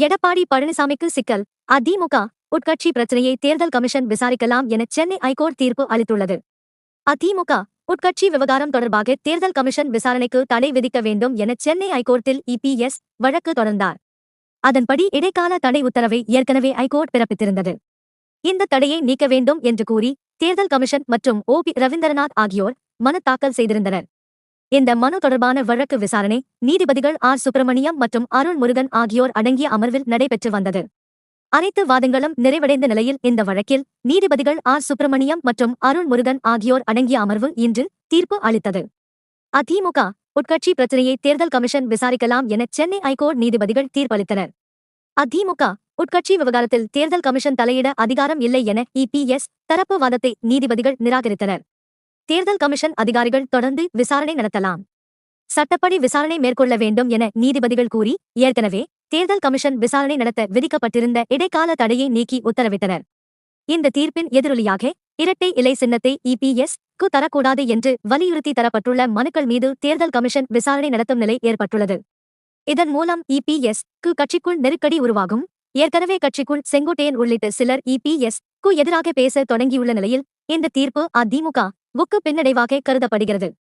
எடப்பாடி பழனிசாமிக்கு சிக்கல். அதிமுக உட்கட்சி பிரச்சனையை தேர்தல் கமிஷன் விசாரிக்கலாம் என சென்னை ஐகோர்ட் தீர்ப்பு அளித்துள்ளது. அதிமுக உட்கட்சி விவகாரம் தொடர்பாக தேர்தல் கமிஷன் விசாரணைக்கு தடை விதிக்க வேண்டும் என சென்னை ஐகோர்ட்டில் இபிஎஸ் வழக்கு தொடர்ந்தார். அதன்படி இடைக்கால தடை உத்தரவை ஏற்கனவே ஐகோர்ட் பிறப்பித்திருந்தது. இந்த தடையை நீக்க வேண்டும் என்று கூறி தேர்தல் கமிஷன் மற்றும் ஓ பி ரவீந்திரநாத் ஆகியோர் மனு தாக்கல் செய்திருந்தனர். இந்த மனு தொடர்பான வழக்கு விசாரணை நீதிபதிகள் ஆர். சுப்பிரமணியம் மற்றும் அருண் முருகன் ஆகியோர் அடங்கிய அமர்வில் நடைபெற்று வந்தது. அனைத்து வாதங்களும் நிறைவடைந்த நிலையில் இந்த வழக்கில் நீதிபதிகள் ஆர். சுப்பிரமணியம் மற்றும் அருண் முருகன் ஆகியோர் அடங்கிய அமர்வு இன்று தீர்ப்பு அளித்தது. அதிமுக உட்கட்சி பிரச்சனையை தேர்தல் கமிஷன் விசாரிக்கலாம் என சென்னை ஐகோர்ட் நீதிபதிகள் தீர்ப்பளித்தனர். அதிமுக உட்கட்சி விவகாரத்தில் தேர்தல் கமிஷன் தலையிட அதிகாரம் இல்லை என இபிஎஸ் தரப்பு வாதத்தை நீதிபதிகள் நிராகரித்தனர். தேர்தல் கமிஷன் அதிகாரிகள் தொடர்ந்து விசாரணை நடத்தலாம். சட்டப்படி விசாரணை மேற்கொள்ள வேண்டும் என நீதிபதிகள் கூறி ஏற்கனவே தேர்தல் கமிஷன் விசாரணை நடத்த விதிக்கப்பட்டிருந்த இடைக்கால தடையை நீக்கி உத்தரவிட்டனர். இந்த தீர்ப்பின் எதிரொலியாக இரட்டை இலை சின்னத்தை இபிஎஸ் கு தரக்கூடாது என்று வலியுறுத்தி தரப்பட்டுள்ள மனுக்கள் மீது தேர்தல் கமிஷன் விசாரணை நடத்தும் நிலை ஏற்பட்டுள்ளது. இதன் மூலம் இபிஎஸ் கு கட்சிக்குள் நெருக்கடி உருவாகும். ஏற்கனவே கட்சிக்குள் செங்கோட்டையன் உள்ளிட்ட சிலர் இபிஎஸ் கு எதிராக பேச தொடங்கியுள்ள நிலையில் இந்த தீர்ப்பு அதிமுக வுக்கு பின்னடைவாக கருதப்படுகிறது.